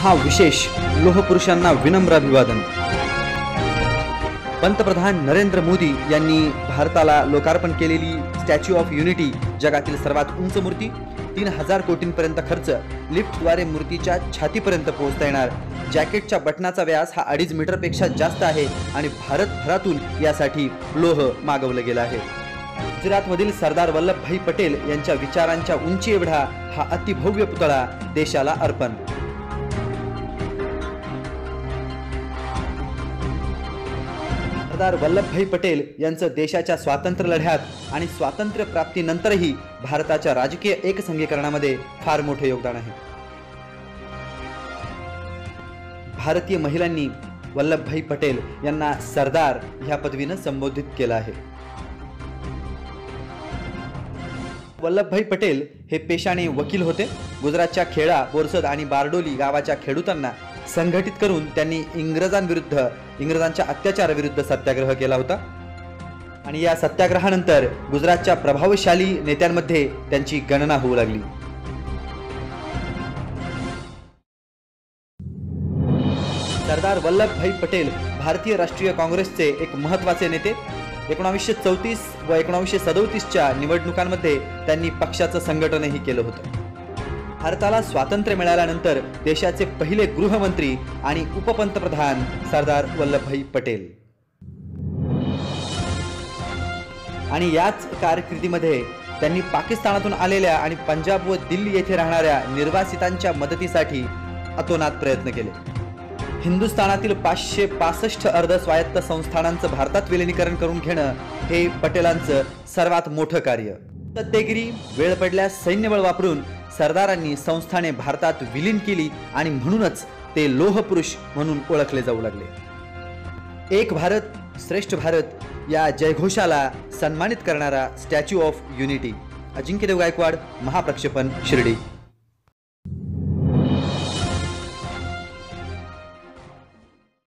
हा विशेष लोहपुरुषांना विनम्र अभिवादन. पंतप्रधान नरेंद्र मोदी यांनी भारताला लोकार्पण केलेली स्टॅच्यू ऑफ युनिटी जगातील सर्वात उंच मूर्ती तीन हजार कोटींपर्यंत खर्च लिफ्टद्वारे मूर्तीच्या छातीपर्यंत पोहोचता येणार. जॅकेटच्या बटनाचा व्यास हा अडीच मीटरपेक्षा जास्त आहे आणि भारतभरातून यासाठी लोह मागवलं गेलं आहे. गुजरातमधील सरदार वल्लभभाई पटेल यांच्या विचारांच्या उंची एवढा हा अतिभव्य पुतळा देशाला अर्पण सरदार वल्लभभाई पटेल यांचं देशाच्या स्वातंत्र्य लढ्यात आणि स्वातंत्र्य प्राप्तीनंतरही भारताच्या राजकीय एकसंघीकरणामध्ये फार मोठे योगदान आहे. भारतीय महिलांनी वल्लभभाई पटेल यांना सरदार ह्या पदवीनं संबोधित केलं आहे. वल्लभभाई पटेल हे पेशाने वकील होते. गुजरातच्या खेडा बोरसद आणि बारडोली गावाच्या खेडूतांना संघटित करून त्यांनी इंग्रजांविरुद्ध इंग्रजांच्या अत्याचाराविरुद्ध सत्याग्रह केला होता. आणि या सत्याग्रहानंतर गुजरातच्या प्रभावशाली नेत्यांमध्ये त्यांची गणना होऊ लागली. सरदार वल्लभभाई पटेल भारतीय राष्ट्रीय काँग्रेसचे एक महत्त्वाचे नेते. एकोणावीसशे चौतीस व एकोणावीसशे सदोतीसच्या निवडणुकांमध्ये त्यांनी पक्षाचं संघटनही केलं होतं. भारताला स्वातंत्र्य मिळाल्यानंतर देशाचे पहिले गृहमंत्री आणि उपपंतप्रधान सरदार वल्लभभाई पटेल. आणि याच कारकिर्दीमध्ये त्यांनी पाकिस्तानातून आलेल्या आणि पंजाब व दिल्ली येथे राहणाऱ्या निर्वासितांच्या मदतीसाठी अतोनात प्रयत्न केले. हिंदुस्थानातील पाचशे पासष्ट अर्ध स्वायत्त संस्थानांचं भारतात विलिनीकरण करून घेणं हे पटेलांचं सर्वात मोठं कार्य. सत्तेगिरी वेळ पडल्यास सैन्यबळ वापरून सरदारांनी संस्थाने भारतात विलीन केली आणि म्हणूनच ते लोहपुरुष म्हणून ओळखले जाऊ लागले. एक भारत श्रेष्ठ भारत या जयघोषाला सन्मानित करणारा statue of unity Ajinkyadev Gaikwad महाप्रक्षेपण Shirdi.